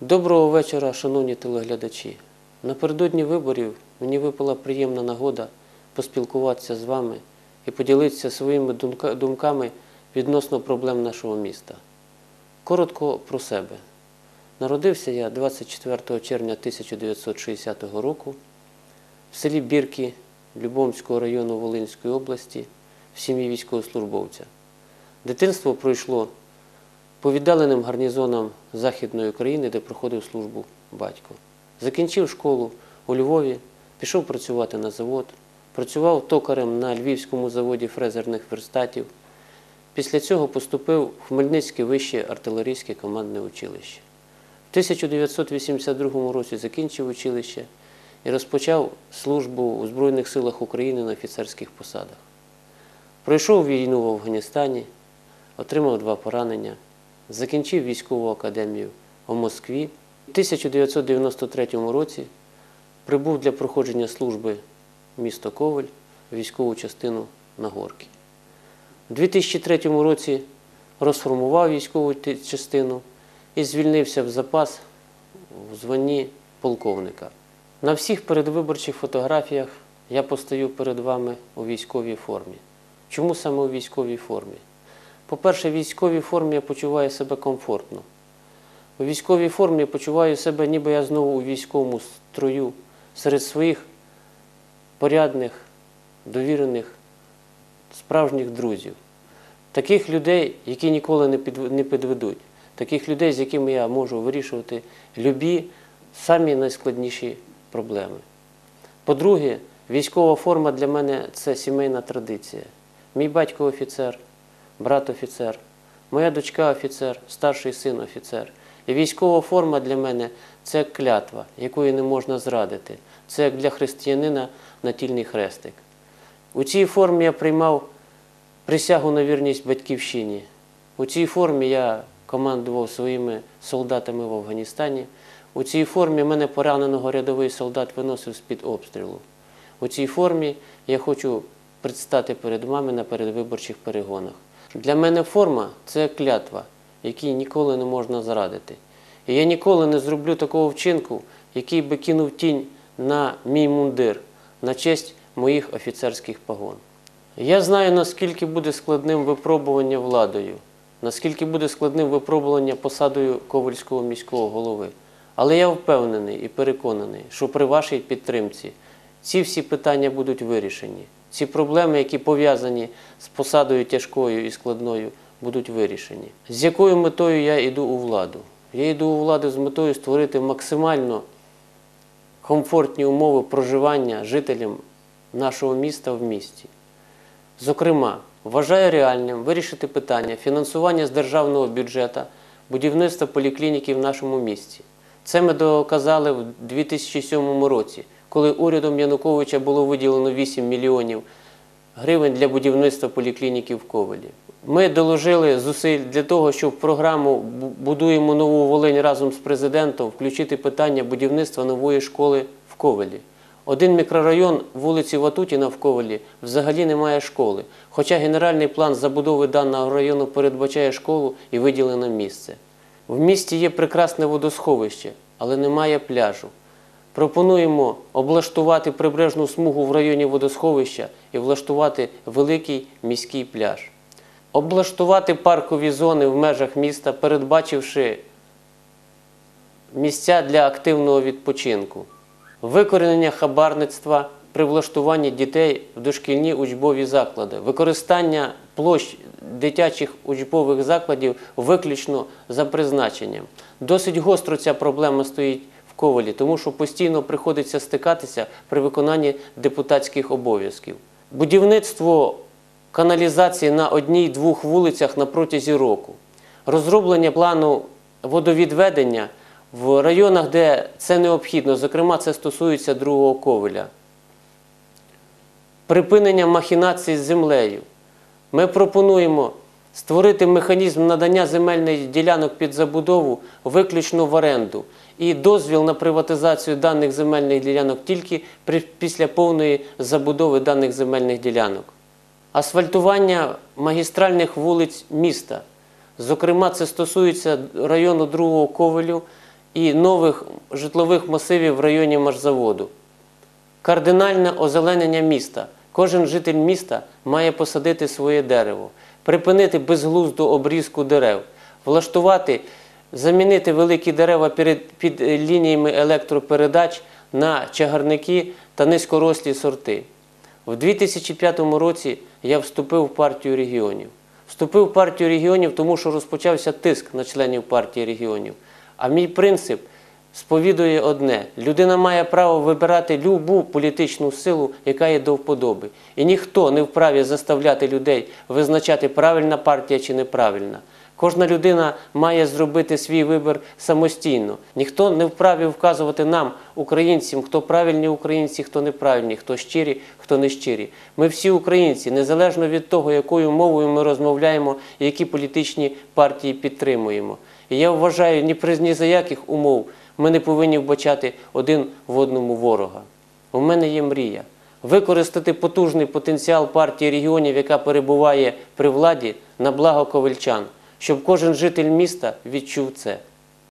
Доброго вечора, шановні телеглядачі. Напередодні виборів мені випала приємна нагода поспілкуватися з вами і поділитися своїми думками відносно проблем нашого міста. Коротко про себе. Народився я 24 червня 1960 року в селі Бірки Любомського району Волинської області в сім'ї військовослужбовця. Дитинство пройшло по віддаленим гарнізонам Західної України, де проходив службу батько. Закінчив школу у Львові, пішов працювати на завод, працював токарем на Львівському заводі фрезерних верстатів. Після цього поступив в Хмельницьке вище артилерійське командне училище. В 1982 році закінчив училище і розпочав службу у Збройних силах України на офіцерських посадах. Пройшов війну в Афганістані, отримав два поранення, закінчив військову академію у Москві. У 1993 році прибув для проходження служби місто Коваль, в військову частину на Горки. У 2003 році розформував військову частину і звільнився в запас у званні полковника. На всіх передвиборчих фотографіях я постаю перед вами у військовій формі. Чому саме у військовій формі? По-перше, в військовій формі я почуваю себе комфортно. У військовій формі я почуваю себе, ніби я знову у військовому строю серед своїх порядних, довірених, справжніх друзів. Таких людей, які ніколи не підведуть, таких людей, з якими я можу вирішувати любі, самі найскладніші проблеми. По-друге, військова форма для мене це сімейна традиція. Мій батько офіцер, брат офіцер, моя дочка офіцер, старший син офіцер. І військова форма для мене це клятва, якої не можна зрадити. Це як для християнина натільний хрестик. У цій формі я приймав присягу на вірність батьківщині. У цій формі я командував своїми солдатами в Афганістані. У цій формі мене пораненого рядовий солдат виносив з-під обстрілу. У цій формі я хочу предстати перед вами на передвиборчих перегонах. Для мене форма це клятва, якій ніколи не можна зрадити. І я ніколи не зроблю такого вчинку, який би кинув тінь на мій мундир, на честь моїх офіцерських погон. Я знаю, наскільки буде складним випробування владою, наскільки буде складним випробування посадою Ковальського міського голови. Але я впевнений і переконаний, що при вашій підтримці ці всі питання будуть вирішені. Ці проблеми, які пов'язані з посадою тяжкою і складною, будуть вирішені. З якою метою я йду у владу? Я йду у владу з метою створити максимально комфортні умови проживання жителям нашого міста в місті. Зокрема, вважаю реальним вирішити питання фінансування з державного бюджету будівництва поліклініки в нашому місті. Це ми доказали в 2007 році, коли урядом Януковича було виділено 8 мільйонів гривень для будівництва поліклініки в Ковелі. Ми доложили зусиль для того, щоб в програму Будуємо нову Волинь разом з президентом включити питання будівництва нової школи в Ковелі. Один мікрорайон вулиці Ватутіна в Ковелі взагалі не має школи, хоча генеральний план забудови даного району передбачає школу і виділене місце. В місті є прекрасне водосховище, але немає пляжу. Пропонуємо облаштувати прибережну смугу в районі водосховища і влаштувати великий міський пляж. Облаштувати паркові зони в межах міста, передбачивши місця для активного відпочинку, викоренення хабарництва при влаштуванні дітей в дошкільні учбові заклади, використання площ дитячих учбових закладів виключно за призначенням. Досить гостро ця проблема стоїть Ковалі, тому що постійно приходиться стикатися при виконанні депутатських обов'язків. Будівництво каналізації на одній-двох вулицях на протязі року, розроблення плану водовідведення в районах, де це необхідно, зокрема, це стосується другого ковеля. Припинення махінацій з землею. Ми пропонуємо створити механізм надання земельних ділянок під забудову виключно в оренду і дозвіл на приватизацію даних земельних ділянок тільки після повної забудови даних земельних ділянок. Асфальтування магістральних вулиць міста. Зокрема, це стосується району другого Ковелю і нових житлових масивів в районі Машзаводу. Кардинальне озеленення міста. Кожен житель міста має посадити своє дерево, припинити безглузду обрізку дерев, влаштувати, замінити великі дерева під е, лініями електропередач на чагарники та низькорослі сорти. В 2005 році я вступив в партію регіонів. Вступив в партію регіонів, тому що розпочався тиск на членів партії регіонів. А мій принцип сповідує одне: людина має право вибирати любу політичну силу, яка є до вподоби. І ніхто не вправі заставляти людей визначати, правильна партія чи неправильна. Кожна людина має зробити свій вибір самостійно. Ніхто не вправі вказувати нам, українцям, хто правильні українці, хто неправильні, хто щирі, хто не щирі. Ми всі українці, незалежно від того, якою мовою ми розмовляємо і які політичні партії підтримуємо. І я вважаю, ні при ні за яких умов ми не повинні вбачати один в одному ворога. У мене є мрія використати потужний потенціал партії регіонів, яка перебуває при владі, на благо ковальчан, щоб кожен житель міста відчув це.